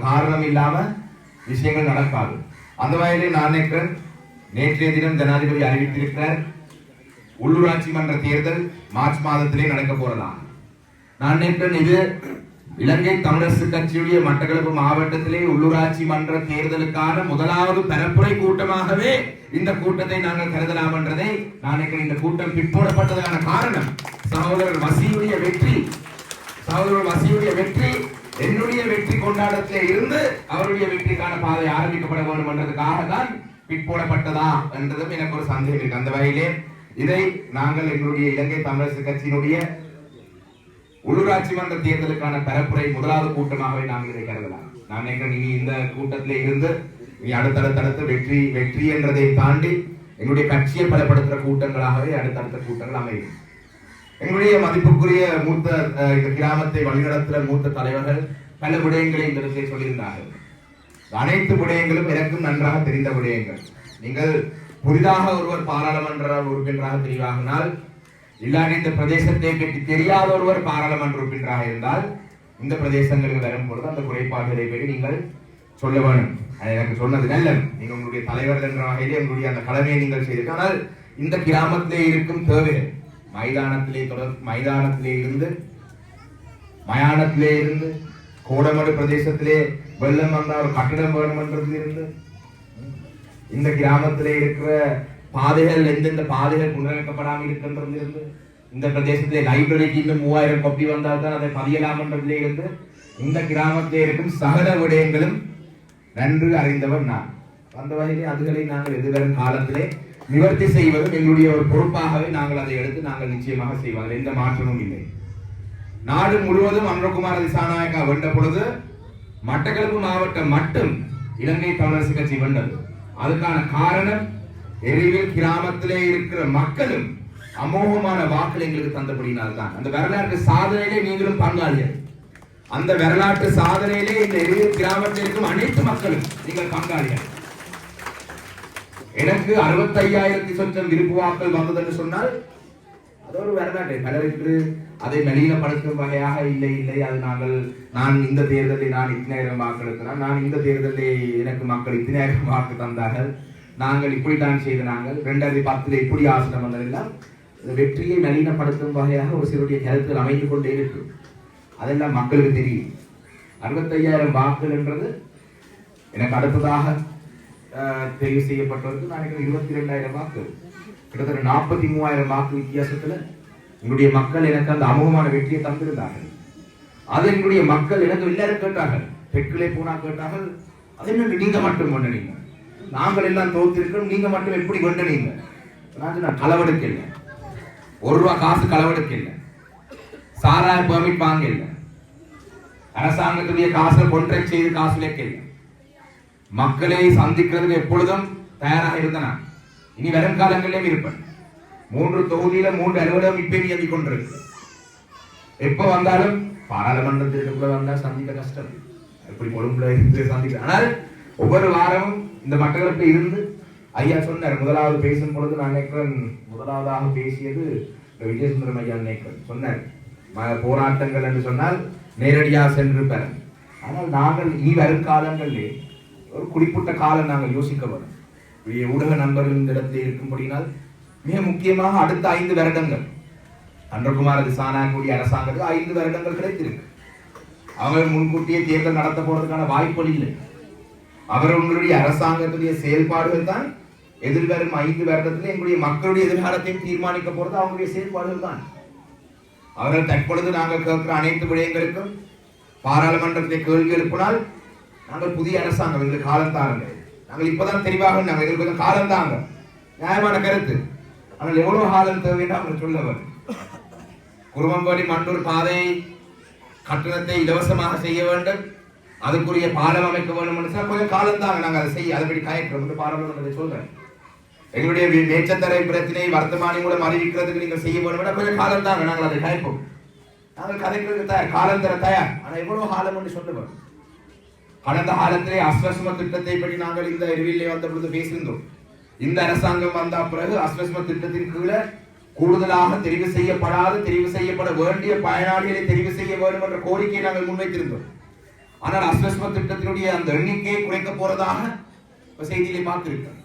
காரணம் இல்லாம விஷயங்கள் நடக்காது. அந்த வகையிலே நான் நினைக்கிறேன் நேற்றைய தினம் ஜனாதிபதி அறிவித்திருக்கிறார் உள்ளூராட்சி மன்ற தேர்தல் மார்ச் மாதத்திலே நடக்க போறதா நான் நினைக்கிறேன் இது இலங்கை தமிழரசு கட்சியுடைய மட்டக்களப்பு மாவட்டத்திலே உள்ளூராட்சி மன்ற தேர்தலுக்கான முதலாவது பரப்புரை கூட்டமாகவே இந்த கூட்டத்தை நாங்கள் கருதலாம் என்றதை நான் இந்த கூட்டம் பிற்போடப்பட்டதற்கான காரணம். சகோதரர் வசியுடைய வெற்றி சகோதரர் வசியுடைய வெற்றி என்னுடைய வெற்றி கொண்டாடத்திலே இருந்து அவருடைய வெற்றிக்கான பாதை ஆரம்பிக்கப்பட வேண்டும் என்றதுக்காக தான் பிற்போடப்பட்டதா என்றதும் எனக்கு ஒரு சந்தேகம் இருக்கு. அந்த வகையிலே இதை நாங்கள் எங்களுடைய இலங்கை தமிழரசு கட்சியினுடைய உள்ளூராட்சி மன்ற தேர்தலுக்கான பரப்புரை முதலாவது கூட்டமாகவே நாங்கள் இதை கருதலாம். நான் நினைக்கிறேன் இனி இந்த கூட்டத்திலே இருந்து இனி அடுத்தடுத்தடுத்து வெற்றி வெற்றி என்றதை தாண்டி எங்களுடைய கட்சியை பலப்படுத்துகிற கூட்டங்களாகவே அடுத்தடுத்த கூட்டங்கள் அமையும். எங்களுடைய மதிப்புக்குரிய மூத்த இந்த கிராமத்தை வழிநடத்துகிற மூத்த தலைவர்கள் பல விடயங்களை இந்த இடத்தில் சொல்லியிருந்தார்கள். அனைத்து விடயங்களும் எனக்கும் நன்றாக தெரிந்த விடயங்கள். நீங்கள் புதிதாக ஒருவர் பாராளுமன்ற உறுப்பினராக தெரிவாகினால் இல்லாத இந்த பிரதேசத்தை பற்றி தெரியாத ஒருவர் பாராளுமன்ற உறுப்பினராக இருந்தால் இந்த பிரதேசங்களுக்கு வரும் பொழுது அந்த குறைபாடுகளை பற்றி நீங்கள் சொல்ல வேணும் எனக்கு சொன்னது நல்ல நீங்கள் உங்களுடைய தலைவர் என்ற வகையிலே உங்களுடைய அந்த கடமையை நீங்கள் செய்திருக்க ஆனால் இந்த கிராமத்திலே இருக்கும் தேவைகள் மைதானத்திலே தொடர் மைதானத்திலே இருந்து மயானத்திலே இருந்து கோடமடு பிரதேசத்திலே வெள்ளம் வந்தால் ஒரு கட்டிடம் வேணுமென்றதில் இருந்து இந்த கிராமத்திலே இருக்கிற பாதைகள் எந்தெந்த பாதைகள் புனரமைக்கப்படாமல் இருக்கின்றது இருந்து இந்த பிரதேசத்திலே லைப்ரரிக்கு இன்னும் மூவாயிரம் கொப்பி வந்தால் தான் அதை பதியலாம் என்றதிலே இருந்து இந்த கிராமத்திலே இருக்கும் சகல விடயங்களும் நன்று அறிந்தவர் நான். அந்த வகையிலே அதுகளை நாங்கள் எதிர்வரும் காலத்திலே நிவர்த்தி செய்வதும் எங்களுடைய ஒரு பொறுப்பாகவே நாங்கள் அதை எடுத்து நாங்கள் நிச்சயமாக செய்வோம் அதில் எந்த மாற்றமும் இல்லை. நாடு முழுவதும் அன்றகுமார திசாநாயக்கா வென்ற பொழுது மட்டக்களப்பு மாவட்டம் மட்டும் இலங்கை தமிழரசு கட்சி வென்றது. அதுக்கான காரணம் எரிவில் கிராமத்திலே இருக்கிற மக்களும் அமோகமான வாக்கள் எங்களுக்கு தந்தபடினால் தான் அந்த வரலாற்று சாதனையிலே நீங்களும் பங்காளியர் அந்த வரலாற்று சாதனையிலே இந்த எரிவில் கிராமத்தில் இருக்கும் அனைத்து மக்களும் நீங்கள் பங்காளிகள். எனக்கு அறுபத்தையாயிரத்தி சொச்சம் விருப்பு வாக்கள் வந்தது என்று சொன்னால் அது ஒரு வரலாற்று பலருக்கு அதை நளினப்படுத்தும் வகையாக இல்லை இல்லை அது நாங்கள் நான் இந்த தேர்தலில் நான் இத்தனாயிரம் வாக்கு எடுத்தனால் நான் இந்த தேர்தலில் எனக்கு மக்கள் இத்தனாயிரம் வாக்கு தந்தார்கள். நாங்கள் இப்படி தான் செய்த நாங்கள். ரெண்டாயிரத்தி பத்தில் இப்படி ஆசனம் வந்ததெல்லாம் வெற்றியை நளினப்படுத்தும் வகையாக ஒரு சிலருடைய கருத்துகள் அமைந்து கொண்டே இருக்கும் அதெல்லாம் மக்களுக்கு தெரியும். அறுபத்தையாயிரம் வாக்குகள் என்றது எனக்கு அடுத்ததாக தெரிவு செய்யப்பட்டவருக்கு நான் நினைக்கிறேன் இருபத்தி ரெண்டாயிரம் வாக்கு கிட்டத்தட்ட நாற்பத்தி மூவாயிரம் வாக்கு வித்தியாசத்துல என்னுடைய மக்கள் எனக்கு அந்த அமோகமான வெற்றியை தந்திருந்தார்கள் அது என்னுடைய மக்கள் எனக்கு எல்லாரும் கேட்டார்கள் பெட்களே போனா கேட்டார்கள் அதை என்ன நீங்க மட்டும் கொண்டனீங்க நாங்கள் எல்லாம் தோத்திருக்கிறோம் நீங்க மட்டும் எப்படி கொண்டனீங்க நான் சொன்னேன், களவெடுக்க இல்லை ஒரு ரூபா காசு களவெடுக்க இல்லை சாராய பெர்மிட் வாங்க இல்லை அரசாங்கத்துடைய காசை கொன்ட்ராக்ட் செய்து காசு லேக்க இல்லை மக்களை சந்திக்கிறதுக்கு எப்பொழுதும் தயாராக இருந்தன. இனி வரும் காலங்களிலும் இருப்பேன். மூன்று தொகுதியில மூன்று அலுவலகம் இப்ப இயங்கிக் கொண்டிருக்கு. எப்ப வந்தாலும் பாராளுமன்றத்திற்குள்ள வந்தா சந்திக்க கஷ்டம். எப்படி கொழும்புல இருந்து சந்திக்க. ஆனால் ஒவ்வொரு வாரமும் இந்த மக்களுக்கு இருந்து ஐயா சொன்னார் முதலாவது பேசும் பொழுது நான் நினைக்கிறேன் முதலாவதாக பேசியது விஜயசுந்தரம் ஐயா நினைக்கிறேன் சொன்னார் போராட்டங்கள் என்று சொன்னால் நேரடியாக சென்றிருப்பார் ஆனால் நாங்கள் இனி வரும் காலங்களிலே ஒரு குறிப்பிட்ட காலம் நாங்கள் யோசிக்க வரும் ஊடக நண்பர்கள் இந்த இடத்தில் இருக்கும்படினால் மிக முக்கியமாக அடுத்த ஐந்து வருடங்கள். அன்றகுமார திசானாக்குடைய அரசாங்கத்துக்கு ஐந்து வருடங்கள் கிடைத்திருக்கு. அவங்க முன்கூட்டியே தேர்தல் நடத்த போறதுக்கான வாய்ப்புகள் இல்லை. அவர்களுடைய அரசாங்கத்துடைய செயல்பாடுகள் தான் எதிர்வரும் ஐந்து வருடத்தில் எங்களுடைய மக்களுடைய எதிர்காலத்தையும் தீர்மானிக்க போறது அவங்களுடைய செயல்பாடுகள் தான். அவர்கள் தற்பொழுது நாங்கள் கேட்கிற அனைத்து விடயங்களுக்கும் பாராளுமன்றத்தை கேள்வி எழுப்பினால் நாங்கள் புதிய அரசாங்கம் எங்களுக்கு காலம் தாருங்கள் நாங்கள் இப்பதான் தெளிவாக நாங்கள் எங்களுக்கு கொஞ்சம் காலம் தாங்க. நியாயமான கருத்து. ஆனால் எவ்வளவு காலம் தேவைன்னு அவங்க சொல்ல வரும் மண்டூர் பாதை கட்டணத்தை இலவசமாக செய்ய வேண்டும். அதுக்குரிய பாலம் அமைக்க வேண்டும் என்று கொஞ்சம் காலம் தாங்க நாங்கள் அதை செய்ய அதுபடி காயக்கிறோம் என்று பாராளுமன்றத்தை சொல்றேன் எங்களுடைய நேச்சத்தரை மேச்சத்தரை பிரச்சனை வர்த்தமானி மூலம் அறிவிக்கிறதுக்கு நீங்கள் செய்ய வேண்டும் கொஞ்சம் காலம் தாங்க நாங்கள் அதை காய்ப்போம். நாங்கள் கதைக்கிறதுக்கு தயார் காலம் தர தயார். ஆனால் எவ்வளோ காலம் என்று சொல்லுவோம் கடந்த காலத்திலே அஸ்வஸ்ம திட்டத்தை பற்றி நாங்கள் இந்த அறிவிலே வந்த பொழுது பேசியிருந்தோம் இந்த அரசாங்கம் வந்த பிறகு அஸ்வஸ்ம திட்டத்தின் கீழே கூடுதலாக தெரிவு செய்யப்படாத தெரிவு செய்யப்பட வேண்டிய பயனாளிகளை தெரிவு செய்ய வேண்டும் என்ற கோரிக்கையை நாங்கள் முன்வைத்திருந்தோம். ஆனால் அஸ்வஸ்ம திட்டத்தினுடைய அந்த எண்ணிக்கையை குறைக்க போறதாக செய்தியிலே பார்த்திருக்கிறோம்.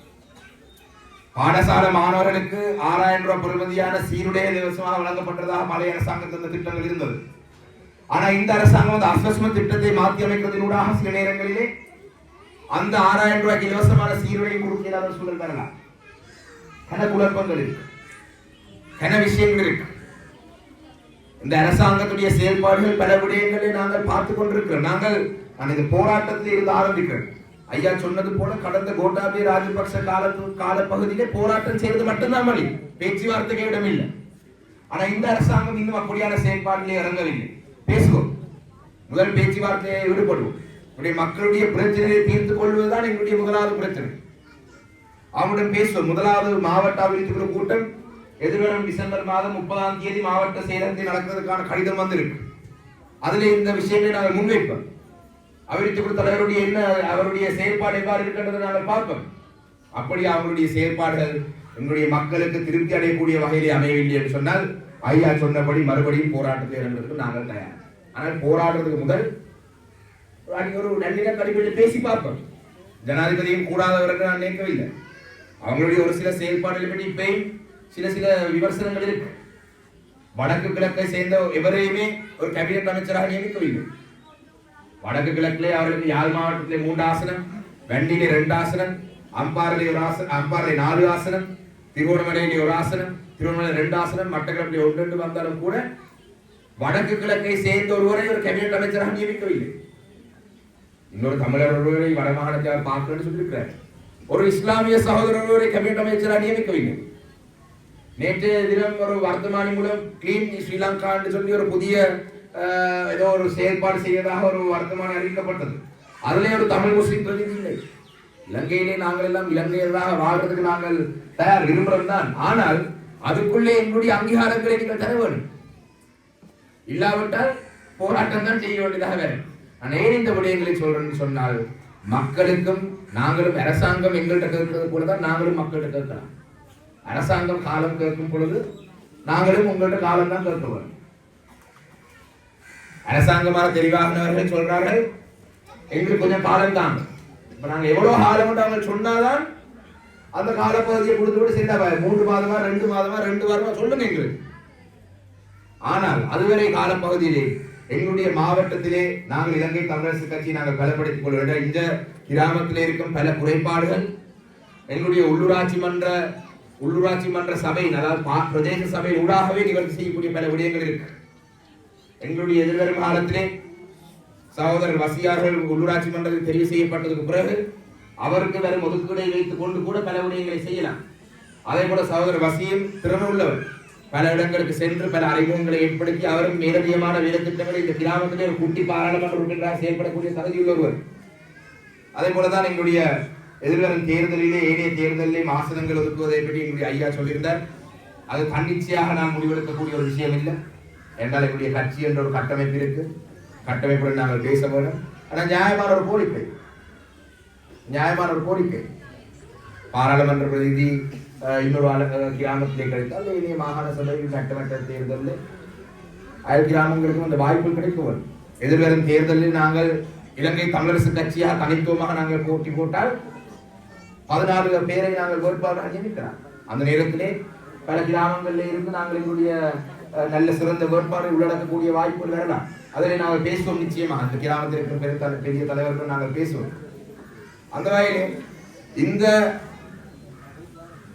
பாடசாலை மாணவர்களுக்கு ஆறாயிரம் ரூபாய் பெறுமதியான சீருடைய இலவசமாக வழங்கப்பட்டதாக மலை அரசாங்கத்தின் திட்டங்கள் இருந்தது. ஆனா இந்த அரசாங்கம் அந்த அஸ்வஸ்ம திட்டத்தை மாற்றி அமைக்கிறதினூடாக சில நேரங்களிலே அந்த ஆறாயிரம் ரூபாய்க்கு இலவசமான சீருடை கொடுக்க இயலாத சூழல் வரலாம் கன குழப்பங்கள் இருக்கு. கன விஷயங்கள் இருக்கு. இந்த அரசாங்கத்துடைய செயல்பாடுகள் பல விடயங்களை நாங்கள் பார்த்து கொண்டிருக்கிறோம். நாங்கள் நான் இந்த போராட்டத்தில் இருந்து ஆரம்பிக்கிறேன். ஐயா சொன்னது போல கடந்த கோட்டாபய ராஜபக்ச காலத்து காலப்பகுதியிலே போராட்டம் செய்வது மட்டும்தான் வழி. பேச்சுவார்த்தைக்கு இடமில்லை ஆனா இந்த அரசாங்கம் இன்னும் அப்படியான செயல்பாட்டிலே இறங்கவில்லை. பேசுவோம். முதல் பேச்சுவார்த்தையை ஈடுபடுவோம் நம்முடைய மக்களுடைய பிரச்சனையை தீர்த்து கொள்வதுதான் எங்களுடைய முதலாவது பிரச்சனை. அவனுடன் பேசுவோம். முதலாவது மாவட்ட அபிவிருத்தி குழு கூட்டம் எதிர்வரும் டிசம்பர் மாதம் முப்பதாம் தேதி மாவட்ட செயலகத்தில் நடக்கிறதுக்கான கடிதம் வந்திருக்கு. அதுல இந்த விஷயங்களை நாங்கள் முன்வைப்போம். அபிவிருத்தி குழு தலைவருடைய என்ன அவருடைய செயல்பாடு எவ்வாறு இருக்கின்றதை நாங்கள் பார்ப்போம். அப்படி அவருடைய செயல்பாடுகள் எங்களுடைய மக்களுக்கு திருப்தி அடையக்கூடிய வகையிலே அமையவில்லை என்று சொன்னால் ஐயா சொன்னபடி மறுபடியும் போராட்டத்தை இறங்குறதுக்கு நாங்கள் தயார். ஆனால் போராடுறதுக்கு முதல் ஒரு நல்லிட கடிப்பிட்டு பேசி பார்ப்போம். ஜனாதிபதியும் கூடாதவர்கள் நான் நினைக்கவில்லை அவங்களுடைய ஒரு சில செயல்பாடுகளை பற்றி இப்பயும் சில சில விமர்சனங்கள் இருக்கு. வடக்கு கிழக்கை சேர்ந்த எவரையுமே ஒரு கேபினட் அமைச்சராக நியமிக்கவில்லை. வடக்கு கிழக்கிலே அவர்களுக்கு யாழ் மாவட்டத்திலே மூன்று ஆசனம் வெண்டிலே ரெண்டு ஆசனம் அம்பாரிலே ஒரு ஆசனம் அம்பாரிலே நாலு ஆசனம் திருவோணமலையிலே ஒரு ஆசனம் திருவண்ணாமலை ரெண்டு ஆசனம் மட்டக்களப்பில் ஒன்று வந்தாலும் கூட வடக்கு கிழக்கை சேர்ந்த ஒருவரை ஒரு கேபினட் அமைச்சராக நியமிக்கவில்லை. இன்னொரு தமிழர் ஒருவரை வடமாகாணத்தில் பார்க்கணும்னு சொல்லியிருக்கிறார். ஒரு இஸ்லாமிய சகோதரர் ஒருவரை கேபினட் அமைச்சராக நியமிக்கவில்லை. நேற்றைய தினம் ஒரு வர்த்தமானி மூலம் கிளீன் ஸ்ரீலங்கா என்று சொல்லி ஒரு புதிய ஏதோ ஒரு செயல்பாடு செய்வதாக ஒரு வர்த்தமானி அறிவிக்கப்பட்டது. அதிலே ஒரு தமிழ் முஸ்லீம் பிரதிநிதி இல்லை. இலங்கையிலே நாங்கள் எல்லாம் இலங்கையர்களாக வாழ்றதுக்கு நாங்கள் தயார் விரும்புகிறோம் தான் ஆனால் அதுக்குள்ளே எங்களுடைய அங்கீகாரங்களை நீங்கள் தர வேண்டும். இல்லாவிட்டால் போராட்டம் தான் செய்ய வேண்டியதாக வேறு நான் ஏன் இந்த விடயங்களை சொல்றேன்னு சொன்னால் மக்களுக்கும் நாங்களும் அரசாங்கம் எங்கள்கிட்ட கேட்கறது போல தான் நாங்களும் மக்கள்கிட்ட கேட்கலாம். அரசாங்கம் காலம் கேட்கும் பொழுது நாங்களும் உங்கள்கிட்ட காலம் தான் கேட்க வேண்டும். அரசாங்கமாக தெளிவாகினவர்கள் சொல்றார்கள் எங்களுக்கு கொஞ்சம் காலம் தான் இப்ப நாங்க எவ்வளவு காலம் அவங்க சொன்னாதான் அந்த காலப்பகுதியை கொடுத்து விட்டு மூன்று மாதமா ரெண்டு மாதமா ரெண்டு வாரமா சொல்லுங்க எங்களுக்கு. ஆனால் அதுவரை காலப்பகுதியிலே எங்களுடைய மாவட்டத்திலே நாங்கள் இலங்கை தமிழரசு கட்சி நாங்கள் பலப்படுத்திக் கொள்ள வேண்டும் இந்த கிராமத்தில் இருக்கும் பல குறைபாடுகள் எங்களுடைய உள்ளூராட்சி மன்ற உள்ளூராட்சி மன்ற சபை அதாவது பிரதேச சபை ஊடாகவே நிவர்த்தி செய்யக்கூடிய பல விடயங்கள் இருக்கு. எங்களுடைய எதிர்வரும் காலத்திலே சகோதரர் வசியார்கள் உள்ளூராட்சி மன்றத்தில் தெரிவு செய்யப்பட்டதுக்கு பிறகு அவருக்கு வரும் ஒதுக்கீடை வைத்துக் கொண்டு கூட பல விடயங்களை செய்யலாம். அதே போல சகோதரர் வசியும் திறமை உள்ளவர். பல இடங்களுக்கு சென்று பல அறிமுகங்களை ஏற்படுத்தி அவரும் மேலதிகமான வேலை திட்டங்களை இந்த கிராமத்திலே ஒரு குட்டி பாராளுமன்ற உறுப்பினராக செயல்படக்கூடிய தகுதியுள்ள ஒருவர் அதே போலதான் எங்களுடைய எதிர்வரும் தேர்தலிலே ஏனைய தேர்தலிலே ஆசனங்கள் ஒதுக்குவதை பற்றி எங்களுடைய ஐயா சொல்லியிருந்தார். அது தன்னிச்சையாக நான் முடிவெடுக்கக்கூடிய ஒரு விஷயம் இல்லை. என்றால் எங்களுடைய கட்சி என்ற ஒரு கட்டமைப்பு இருக்கு. கட்டமைப்புடன் நாங்கள் பேச வேண்டும். ஆனால் நியாயமான ஒரு கோரிக்கை நியாயமான ஒரு கோரிக்கை பாராளுமன்ற பிரதிநிதி அஹ், இன்னொரு கிராமத்திலே கிடைத்தால் இனிய மாகாண சபை சட்டமன்ற தேர்தலில் அயல் கிராமங்களுக்கும் அந்த வாய்ப்பு கிடைக்கும் எதிர்வரும் தேர்தலில் நாங்கள் இலங்கை தமிழரசு கட்சியாக தனித்துவமாக நாங்கள் போட்டி போட்டால் பதினாலு பேரை நாங்கள் வேட்பாளராக நியமிக்கலாம் அந்த நேரத்திலே பல கிராமங்களில் இருந்து நாங்கள் எங்களுடைய நல்ல சிறந்த வேட்பாளரை உள்ளடக்கக்கூடிய வாய்ப்புகள் வரலாம் அதில் நாங்கள் பேசுவோம் நிச்சயமாக அந்த கிராமத்தில் இருக்கிற பெரிய பெரிய தலைவர்கள் நாங்கள் பேசுவோம் அந்த வகையிலே இந்த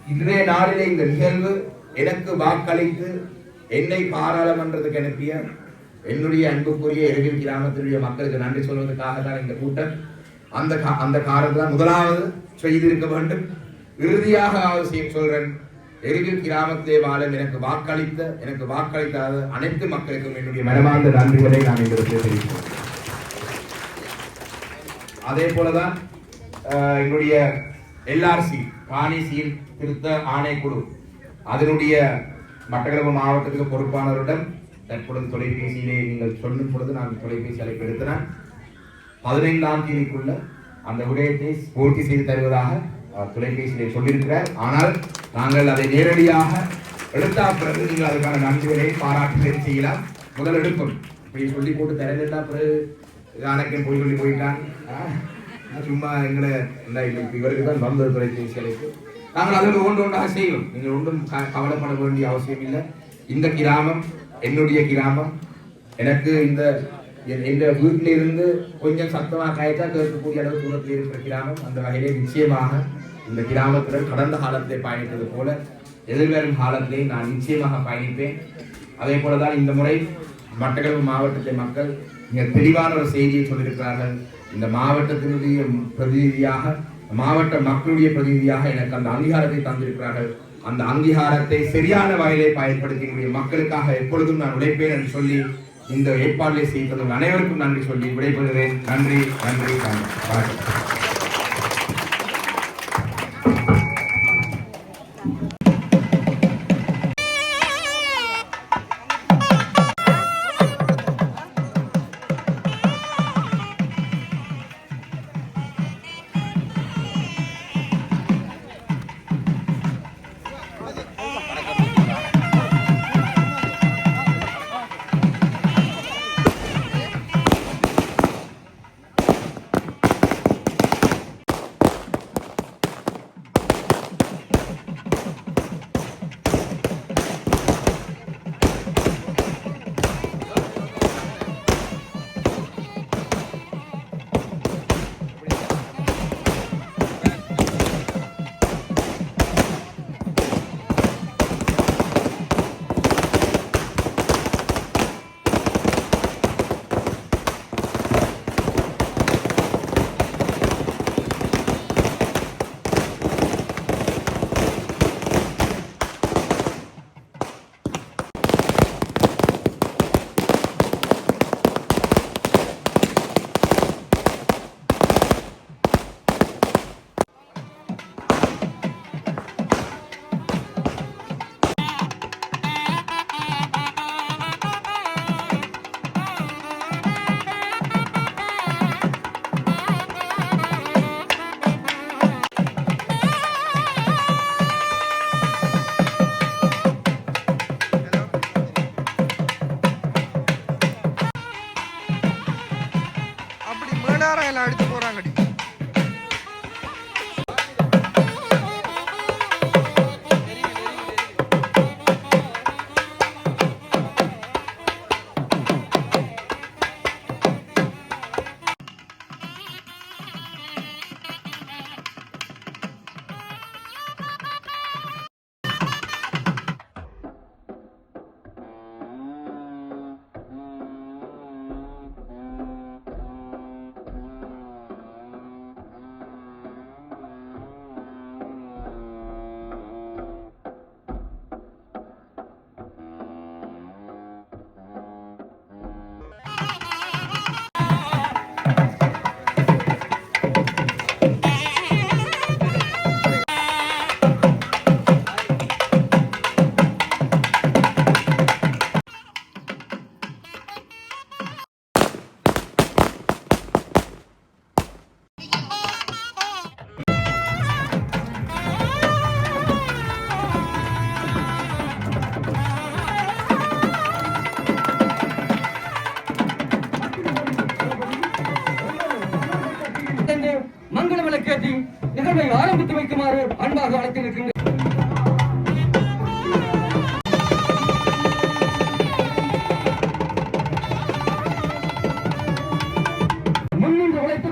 இன்றைய நாளிலே இந்த நிகழ்வு எனக்கு வாக்களித்து என்னை பாராளுமன்றத்துக்கு அனுப்பிய என்னுடைய அன்புக்குரிய எருவில் கிராமத்தினுடைய மக்களுக்கு நன்றி சொல்வதற்காக தான் இந்த கூட்டம். அந்த கா- அந்த காரணத்தை தான் முதலாவது செய்திருக்க வேண்டும். இறுதியாக அவசியம் சொல்றேன். எருவில் கிராமத்திலே வாழும் எனக்கு வாக்களித்த எனக்கு வாக்களிக்காத அனைத்து மக்களுக்கும் என்னுடைய மனமார்ந்த நன்றிகளை நான் இந்த தெரிவிக்கிறேன். அதே போலதான் எங்களுடைய எல்ஆர்சி காணி திருத்த ஆணைக்குழு அதனுடைய மட்டக்களப்பு மாவட்டத்துக்கு பொறுப்பானவரிடம் தற்பொழுது தொலைபேசியிலே நீங்கள் சொல்லும் பொழுது நான் தொலைபேசி அழைப்பு எடுத்தினேன் பதினைந்தாம் தேதிக்குள்ள அந்த விடயத்தை பூர்த்தி செய்து தருவதாக தொலைபேசியிலே சொல்லியிருக்கிறார். ஆனால் நாங்கள் அதை நேரடியாக எடுத்தா பிறகு நீங்கள் அதுக்கான நன்றிகளை பாராட்டுகளை செய்யலாம். முதல் எடுப்போம் இப்படி சொல்லி போட்டு தரலா பிறகு அணைக்கன் போய் சொல்லி போயிட்டான் சும்மா எங்களை இந்த இவருக்கு தான் வந்தது தொலைபேசிகளுக்கு நாங்கள் அதோடு ஒன்று ஒன்றாக செய்வோம். நீங்கள் ஒன்றும் க- கவலைப்பட வேண்டிய அவசியம் இல்லை. இந்த கிராமம் என்னுடைய கிராமம் எனக்கு இந்த என் எந்த வீட்டில இருந்து கொஞ்சம் சத்தமாக காய்ச்சா கேட்கக்கூடிய அளவு தூரத்தில் இருக்கிற கிராமம். அந்த வகையிலே நிச்சயமாக இந்த கிராமத்தில் கடந்த காலத்தை பயணித்தது போல எதிர்வரும் காலத்திலே நான் நிச்சயமாக பயணிப்பேன். அதே போலதான் இந்த முறை மட்டக்களப்பு மாவட்டத்தை மக்கள் மிக தெளிவான ஒரு செய்தியை சொல்லியிருக்கிறார்கள். இந்த மாவட்டத்தினுடைய பிரதிநிதியாக மாவட்ட மக்களுடைய பிரதிநிதியாக எனக்கு அந்த அங்கீகாரத்தை தந்திருக்கிறார்கள். அந்த அங்கீகாரத்தை சரியான வகையிலே பயன்படுத்தி என்னுடைய மக்களுக்காக எப்பொழுதும் நான் உழைப்பேன் என்று சொல்லி இந்த ஏற்பாடுகளை செய்தவர்கள் அனைவருக்கும் நன்றி சொல்லி விடைபெறுகிறேன். நன்றி நன்றி நன்றி. வணக்கம்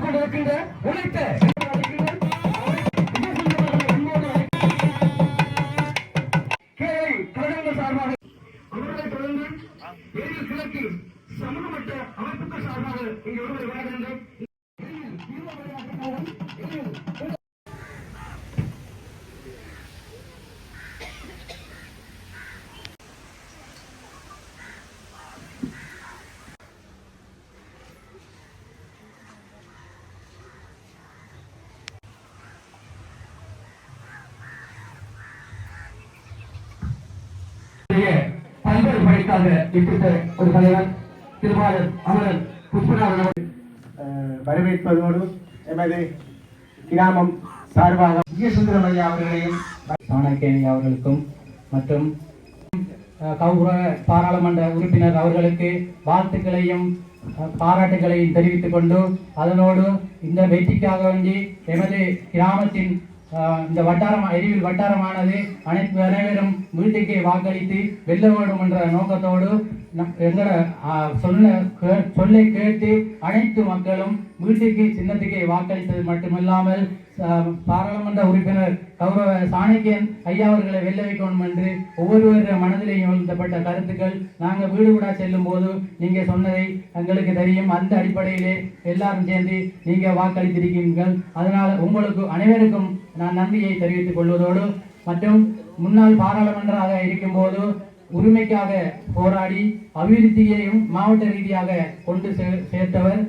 கொண்டிருக்கின்ற உழைத்த பணிக்காக இப்படித்த ஒரு தலைவர் திருவாளர் அமரன் புஷ்பநாதன் வரவேற்பதோடு எமது கிராமம் சார்பாக விஜய சுந்தரம் ஐயா அவர்களையும் சாணக்கியனி அவர்களுக்கும் மற்றும் கௌரவ பாராளுமன்ற உறுப்பினர் அவர்களுக்கு வாழ்த்துக்களையும் அஹ், பாராட்டுகளை தெரிவித்துக் கொண்டு அதனோடு இந்த வெற்றிக்காக வேண்டி எமது கிராமத்தின் இந்த வட்டாரம் எரிவில் வட்டாரமானது அனைத்து அனைவரும் வீட்டுக்கே வாக்களித்து வெல்ல வேண்டும் என்ற நோக்கத்தோடு எங்களோட சொன்ன கே- சொல்லை கேட்டு அனைத்து மக்களும் வீட்டுக்கு சின்னத்துக்கு வாக்களித்தது மட்டுமில்லாமல் பாராளுமன்ற உறுப்பினர் கௌரவ சாணக்கியன் ஐயா அவர்களை வெல்ல வைக்கணும் என்று ஒவ்வொருவருடைய மனதிலேயும் எழுந்தப்பட்ட கருத்துக்கள் நாங்கள் வீடு கூட செல்லும் போது நீங்கள் சொன்னதை எங்களுக்கு தெரியும். அந்த அடிப்படையிலே எல்லாரும் சேர்ந்து நீங்கள் வாக்களித்திருக்கீங்கள் அதனால் உங்களுக்கு அனைவருக்கும் நான் நன்றியை தெரிவித்துக் கொள்வதோடு மற்றும் முன்னாள் பாராளுமன்றாக இருக்கும்போது உரிமைக்காக போராடி அபிவிருத்தியையும் மாவட்ட ரீதியாக கொண்டு சேர்த்தவர்.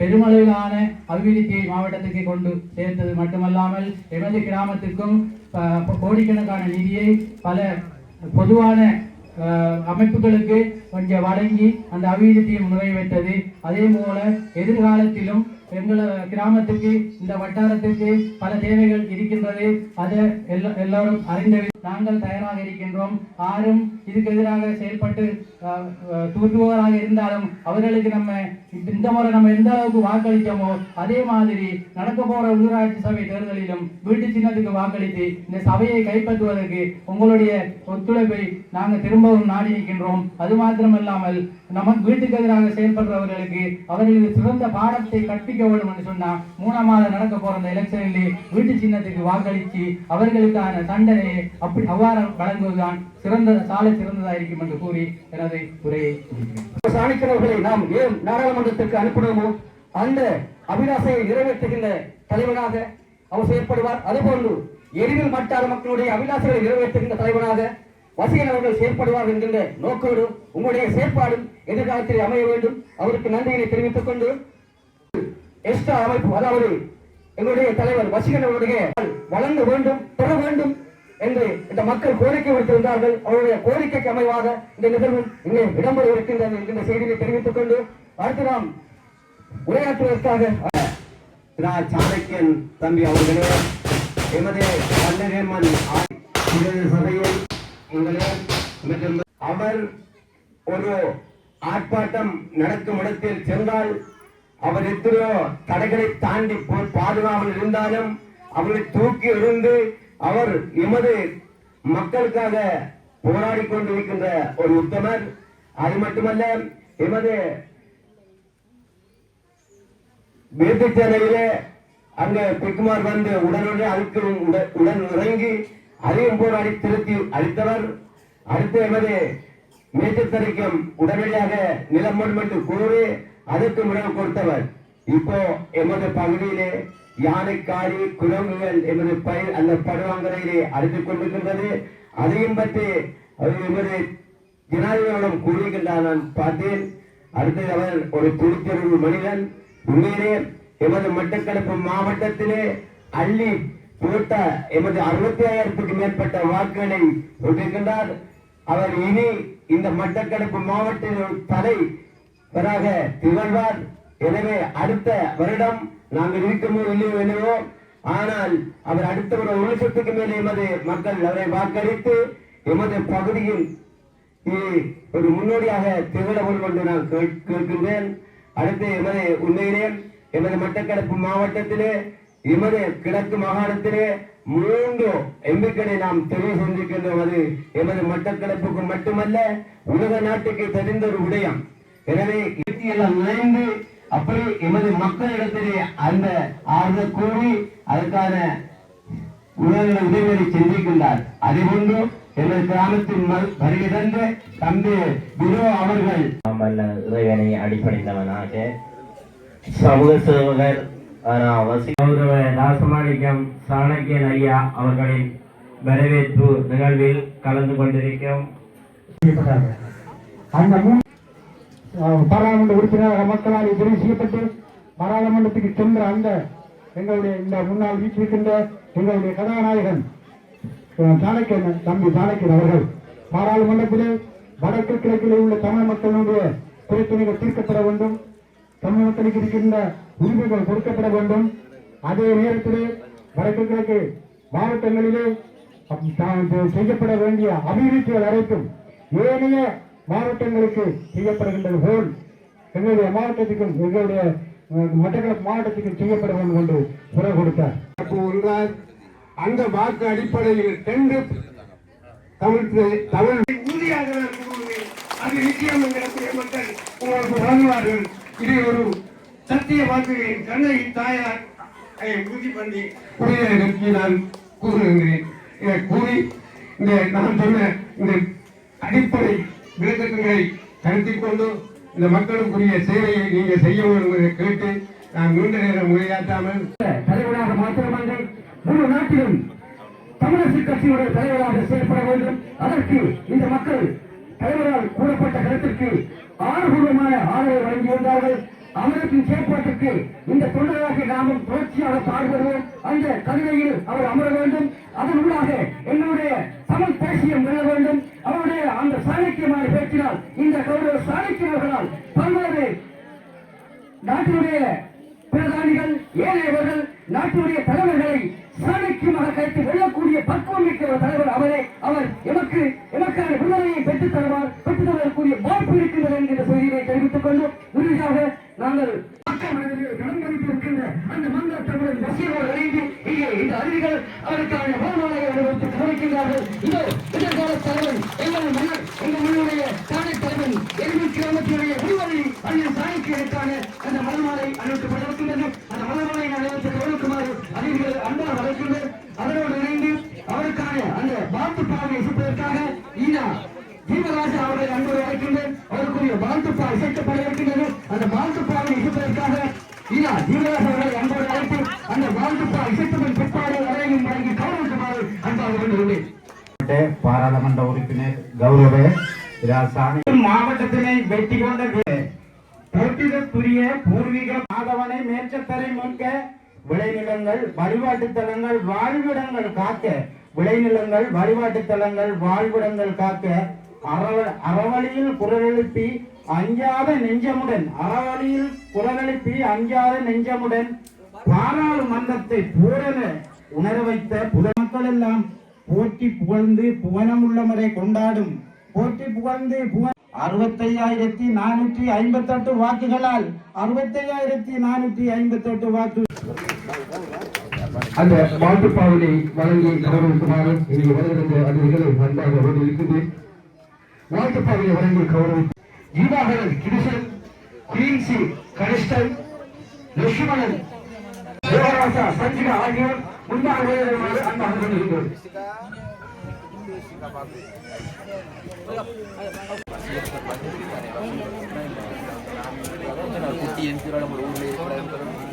பெருமளவிலான அபிவிருத்தியை மாவட்டத்துக்கு கொண்டு சேர்த்தது மட்டுமல்லாமல் எமது கிராமத்துக்கும் கோடிக்கணக்கான நிதியை பல பொதுவான அஹ், அமைப்புகளுக்கு கொஞ்சம் வழங்கி அந்த அபிவிருத்தியை நிறைவேற்றது. அதே போல எதிர்காலத்திலும் எங்கள கிராமத்துக்கு இந்த வட்டாரத்துக்கு பல தேவைகள் இருக்கின்றது. அதை எல்லோரும் அறிந்த நாங்கள் தயாராக இருக்கின்றோம். யாரும் இதுக்கு எதிராக செயல்பட்டு அஹ், இருந்தாலும் அவர்களுக்கு நம்ம இந்த முறை நம்ம எந்த அளவுக்கு வாக்களித்தோமோ அதே மாதிரி நடக்க போற உள்ளூராட்சி சபை தேர்தலிலும் வீட்டு சின்னத்துக்கு வாக்களித்து இந்த சபையை கைப்பற்றுவதற்கு உங்களுடைய ஒத்துழைப்பை நாங்கள் திரும்பவும் நாடி நிற்கின்றோம். அது மாத்திரமல்லாமல் நம்ம வீட்டுக்கு எதிராக செயல்படுறவர்களுக்கு அவர்களுக்கு சிறந்த பாடத்தை கற்பிக்க வேண்டும் என்று சொன்னா மூணாம் மாதம் நடக்க போற இந்த எலெக்ஷனிலே வீட்டு சின்னத்துக்கு வாக்களித்து அவர்களுக்கான தண்டனையை அப்படி அவ்வாறு வழங்குவதுதான் சிறந்த சாலை சிறந்ததாயிருக்கும் என்று கூறி எனது உரையை சாணிக்கிறவர்களை நாம் ஏன் நாடாளுமன்றத்திற்கு அனுப்பினோமோ அந்த அபிலாசையை நிறைவேற்றுகின்ற தலைவனாக அவர் செயற்படுவார் அதுபோன்று எரிவில் வட்டார மக்களுடைய அபிலாசைகளை நிறைவேற்றுகின்ற தலைவனாக வசீகன் அவர்கள் செயற்படுவார் என்கின்ற நோக்கோடு உங்களுடைய செயற்பாடும் எதிர்காலத்தில் அமைய வேண்டும். அவருக்கு நன்றியினை தெரிவித்துக் கொண்டு எஸ்டா அமைப்பு அதாவது எங்களுடைய தலைவர் வசீகன் அவருடைய வழங்க வேண்டும் பெற வேண்டும். என்று இந்த மக்கள் கோரிக்கை விடுத்திருந்தார்கள் அவருடைய கோரிக்கைக்கு அமைவாக இந்த நிகழ்வு இங்கே இடம்பெற இருக்கின்றது என்கின்ற செய்தியை தெரிவித்துக் கொண்டு அடுத்து நாம் உரையாற்றுவதற்காக திரா சாணக்கியன் தம்பி அவர்களே எமது கண்ணகேமன் சபையில் உங்களே மற்றும் அவர் ஒரு ஆர்ப்பாட்டம் நடக்கும் இடத்தில் சென்றால் அவர் எத்தனையோ தடைகளை தாண்டி போய் பாதுகாவல் இருந்தாலும் அவர்களை தூக்கி எழுந்து அவர் எமது மக்களுக்காக போராடி கொண்டிருக்கின்ற ஒரு உத்தமர் அது மட்டுமல்ல எமது வேட்டுச்சேனையிலே அங்க பிக்குமார் வந்து உடனுடைய அதுக்கு உடன் இறங்கி அதையும் போராடி திருத்தி அளித்தவர் அடுத்து எமது மேட்டுத்தரைக்கும் உடனடியாக நிலம் என்று கூறி அதற்கு முறை கொடுத்தவர். இப்போ எமது பகுதியிலே யானைக்காரி குரங்குகள் என்பது பயிர் அந்த படுவாங்கரையிலே அறிந்து கொண்டிருக்கின்றது. அதையும் பற்றி அவர் எமது ஜனாதிபதியிடம் கூறுகின்றார் நான் பார்த்தேன். அடுத்தது அவர் ஒரு துணிச்சொரு மனிதன். உண்மையிலே எமது மட்டக்களப்பு மாவட்டத்திலே அள்ளி போட்ட எமது அறுபத்தி ஆயிரத்துக்கு மேற்பட்ட வாக்குகளை கொண்டிருக்கின்றார் அவர் இனி இந்த மட்டக்களப்பு மாவட்டத்தின் தலை திகழ்வார். எனவே அடுத்த வருடம் நாங்கள் இருக்கமோ இல்லையோ என்னவோ ஆனால் அவர் அடுத்த ஒரு ஒரு லட்சத்துக்கு மேல் எமது மக்கள் அவரை வாக்களித்து எமது பகுதியில் ஒரு முன்னோடியாக திகழ வேண்டும் என்று நான் கேட்கின்றேன். அடுத்து எமது உண்மையிலே எமது மட்டக்களப்பு மாவட்டத்திலே எமது கிழக்கு மாகாணத்திலே மூன்று எம்பிக்களை நாம் தெரிவு செஞ்சிருக்கின்றோம் அது எமது மட்டக்களப்புக்கு மட்டுமல்ல உலக நாட்டுக்கு தெரிந்த ஒரு விடயம். எனவே எல்லாம் இணைந்து அப்படி எமது மக்களிடத்திலே அந்த ஆறுதல் கூறி அதற்கான உணவுகளை உதவிகளை செஞ்சிருக்கின்றார் அதேபோன்று எமது கிராமத்தின் ம- வருகை தந்த தம்பி வினோ அவர்கள். இறைவனை அடிப்படைந்தவனாக சமூக சேவகர் கௌரவ ராசமாணிக்கம் சாணக்கியன் ஐயா அவர்களின் வரவேற்பு நிகழ்வில் கலந்து கொண்டிருக்கும். அந்த பாராளுமன்ற உறுப்பினர் மக்களால் தெரிவு செய்யப்பட்டு பாராளுமன்றத்துக்கு சென்ற அந்த எங்களுடைய இந்த முன்னாள் வீட்டிருக்கின்ற எங்களுடைய கதாநாயகன் சாணக்கியன் தம்பி சாணக்கியன் அவர்கள். பாராளுமன்றத்திலே வடக்கு கிழக்கிலே உள்ள தமிழ் மக்களுடைய பிரச்சனைகள் தீர்க்கப்பட வேண்டும். தமிழ் மக்களுக்கு இருக்கின்ற உரிமைகள் கொடுக்கப்பட வேண்டும். அதே நேரத்திலே வடக்கு கிழக்கு மாவட்டங்களிலே செய்யப்பட வேண்டிய அபிவிருத்திகள் அனைத்தும் ஏனைய மாவட்டங்களுக்கு செய்யப்படுகின்றது போல் எங்களுடைய மாவட்டத்துக்கும் எங்களுடைய மட்டக்களப்பு மாவட்டத்துக்கும் செய்யப்பட வேண்டும் என்று குரல் கொடுத்தார். என்றார் அந்த வாக்கு அடிப்படையில் ரெண்டு தமிழ் தமிழ் உறுதியாக அது நிச்சயம் எங்களுடைய மக்கள் உங்களுக்கு வழங்குவார்கள். இது ஒரு சத்திய வாக்கு என் தாயார் உறுதி பண்ணி உறுதியை நோக்கி நான் கூறுகின்றேன். கூறி இந்த நான் சொன்ன இந்த அடிப்படை விருதுகளை கருத்தில் கொண்டு இந்த மக்களுக்குரிய சேவையை நீங்கள் செய்ய என்பதை கேட்டு நான் நீண்ட நேரம் உரையாற்றாமல் தலைவராக மாத்திரமல்ல முழு நாட்டிலும் தமிழரசு கட்சியுடைய தலைவராக செயல்பட வேண்டும். அதற்கு இந்த மக்கள் தலைவரால் கூறப்பட்ட கருத்திற்கு ஆறுபூர்வமான ஆதரவை வழங்கி வந்தார்கள் செயற்பாட்டிற்கு இந்த தொண்டராக நாமும் தொடர்ச்சியாக பாடுபடுவோம். அந்த கவிதையில் அவர் அமர வேண்டும். அதன் உள்ளாக என்னுடைய தமிழ் தேசியம் வெல்ல வேண்டும். அவருடைய அந்த சாணக்கியமான பேச்சினால் இந்த கௌரவ சாணக்கியவர்களால் பல்வேறு நாட்டினுடைய பிரதானிகள் ஏழையவர்கள் நாட்டினுடைய தலைவர்களை சாணக்கியமாக கைத்து வெல்லக்கூடிய பக்குவம் மிக்க ஒரு தலைவர் அவரே. அவர் எமக்கு எமக்கான விடுதலையை பெற்றுத் தருவார் பெற்றுத் தருவதற்குரிய வாய்ப்பு இருக்கின்றது என்கிற செய்தியை தெரிவித்துக் கொண்டு இறுதியாக நாங்கள் இருக்கின்ற அந்த மங்கள தமிழன் இணைந்து இங்கே இந்த அருவிகள் அவருக்கான வாழ்வாளரை அனுபவித்து கவனிக்கின்றார்கள். இதோ எதிர்கால தலைவன் எங்கள் மன்னர் எங்கள் மண்ணுடைய தானே தலைவன் எருமை கிராமத்தினுடைய விடுதலை அண்ணன் சாணிக்கியனுக்கான அந்த மலர்மாலை அனுப்பப்பட்டிருக்கின்றது அந்த மலர்மாலை அனுபவித்து கவனிக்குமாறு அறிவிகள் வளர்க்கின்றது அதனோடு இணைந்து அவருக்கான அந்த வாழ்த்து பாடலை இசைப்பதற்காக ஈனா ஜீவராஜா அவர்களை அன்போடு அழைக்கின்றேன் அவருக்குரிய வாழ்த்துப்பா இசைக்கப்பட இருக்கின்றது. அந்த வாழ்த்துப்பாவை இசைப்பதற்காக ஈனா ஜீவராஜா அவர்களை அன்போடு அழைத்து அந்த வாழ்த்துப்பா இசைத்தவன் பிற்பாடு வரையும் வழங்கி கௌரவிக்குமாறு அன்பாக வேண்டுகிறேன் பாராளுமன்ற உறுப்பினர் கௌரவ ராசாமி மாவட்டத்தினை வெற்றி கொண்ட போட்டிதற்குரிய பூர்வீக மாதவனை மேற்சத்தரை மீட்க விளைநிலங்கள் வழிபாட்டு தலங்கள் வாழ்விடங்கள் காக்க விளைநிலங்கள் வழிபாட்டு தலங்கள் வாழ்விடங்கள் காக்க அறவழியில் குரலெழுப்பி அஞ்சாத நெஞ்சமுடன் அறவழியில் குரலெழுப்பி அஞ்சாத நெஞ்சமுடன் பாராளுமன்றத்தை பூரண உணர வைத்த புத மக்கள் எல்லாம் போற்றி புகழ்ந்து புவனமுள்ளவரை கொண்டாடும் போற்றி புகழ்ந்து புவ அறுபத்தையாயிரத்தி நானூற்றி ஐம்பத்தி எட்டு வாக்குகளால் அறுபத்தையாயிரத்தி நானூற்றி ஐம்பத்தி எட்டு வாக்கு. அந்த வாழ்த்துப்பாவினை வழங்கி கௌரவிக்குமாறு இங்கே வருகின்ற அதிதிகளை அன்பாக வேண்டி இருக்கின்றேன் வாழ்த்துப்பாவினை வழங்கி கௌரவி ஜீவாகரன் கிருஷ்ணன் குயின்சி கனிஷ்டன் லட்சுமணன் தேவராசா சஞ்சிகா ஆகியோர் முன்பாக வருகிறவாறு அன்பாக வேண்டுகின்றோம் ஏற்பட்ட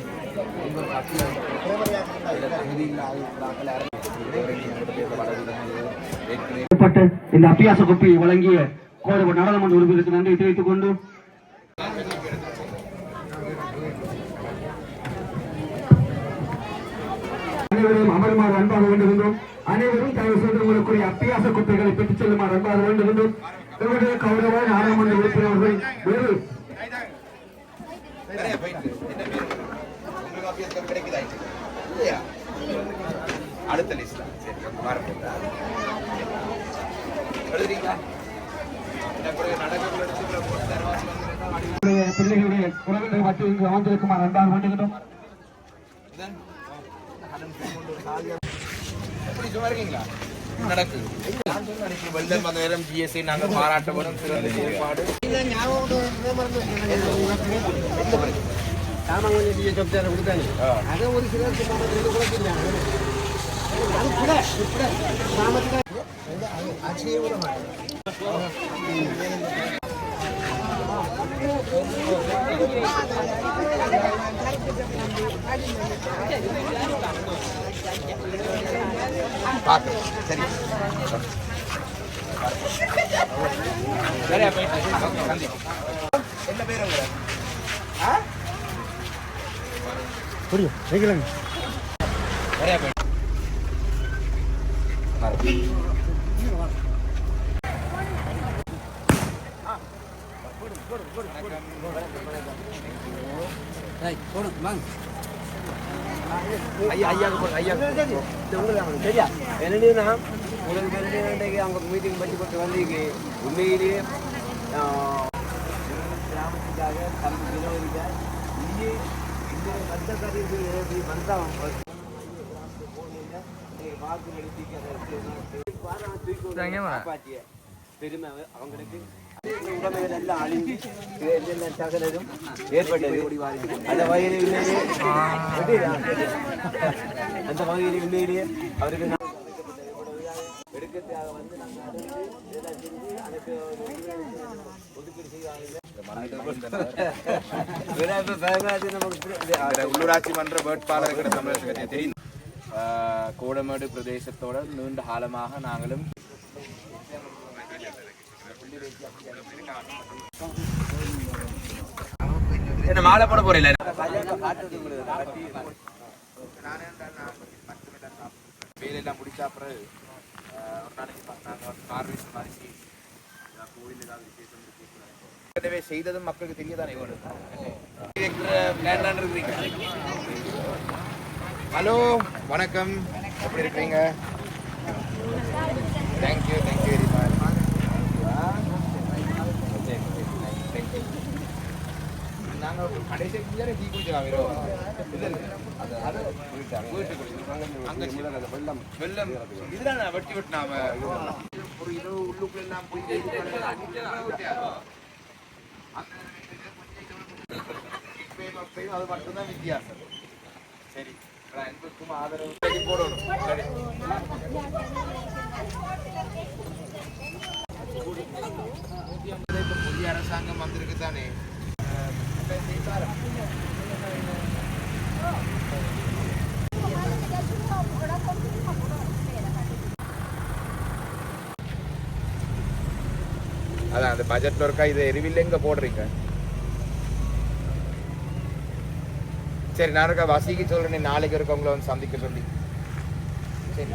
இந்த அபியாச கோப்பையை வழங்கிய கோரவ நாடாளுமன்ற உறுப்பினருக்கு நன்றி தெரிவித்துக் கொண்டு அனைவரும் அமருமாறு அன்பாக வேண்டுகின்றோம். அனைவரும் தயவு செய்து அத்தியாச அப்பியாச குப்பைகளை பெற்றுச் செல்லுமாறு அன்பாக வேண்டுகின்றோம். எங்களுடைய கௌரவ நாடாளுமன்ற உறுப்பினர்கள் அடுத்த லிஸ்ட் சரி பாருங்க. எழுதுறீங்களா? பிள்ளைகளுடைய குரல்களை மட்டும் இங்கு அமர்ந்திருக்குமாறு அன்பாக வேண்டுகின்றோம் எப்படி சும்மா இருக்கீங்களா? நடக்கு. வெள்ளம் அந்த நேரம் ஜிஎஸ்ஐ நாங்கள் பாராட்டப்படும் சிறந்த செயல்பாடு பார்த்து சரி சரியா போயிட்டு நன்றி என்ன பேர் உங்க ஆ புரியும் வைக்கலாங்க சரியா போயிட்டு ஐயா ஐயா ஐயா சரியா என்னன்னா முதல் பேருக்கு அவங்க மீட்டிங் பண்ணி போட்டு வந்து உண்மையிலேயே கல்விக்காக கல்வி வினோதிக்க இங்கே இந்த மற்ற கல்வி வந்தான் காப்பாற்றிய பெருமை அவங்களுக்கு. உடமைகள் எல்லாம் ஏற்பட்டது. அந்த வகையில் அந்த வகையில் உண்மையிலேயே அவருக்கு நான் எடுக்கிறதுக்காக வந்து நாங்கள் இதெல்லாம் செஞ்சு அதுக்கு ஒதுக்கீடு செய்வாங்க உள்ளூராட்சி மன்ற வேட்பாளர்கள் தமிழக கட்சி தெரியும் ஆஹ் கோடமேடு பிரதேசத்தோட நீண்ட காலமாக நாங்களும் என்ன மாலை போட போறீங்களா வேலையெல்லாம் முடிச்சா ஒரு நாளைக்கு மாதிரி கோயில் ஏதாவது விசேஷம் இருக்கு. ஏற்கனவே செய்ததும் மக்களுக்கு தெரியதானே வேணும் பிளான் இருக்கிறீங்க ஹலோ வணக்கம். எப்படி இருக்கிறீங்க? தேங்க்யூ தேங்க்யூ வெரி மச் நாங்கள் கடைசி டீ குடிச்சலாம் வெறும் வெள்ளம். வெள்ளம். இதுதான் வெட்டி வெட்டினா ஒரு இரவு உள்ளுக்குள்ள எல்லாம் போய் அது மட்டும்தான் வித்தியாசம். சரி. அன்புக்கும் ஆதரவு போடணும் புதிய அரசாங்கம் வந்திருக்கு தானே அதான் அந்த பட்ஜெட்ல இருக்கா? இது எரிவில் எங்க போடுறீங்க? சரி நான் இருக்க? வசிக்கு சொல்கிறேன் நாளைக்கு இருக்கவங்கள வந்து சந்திக்க சொல்லி. சரி.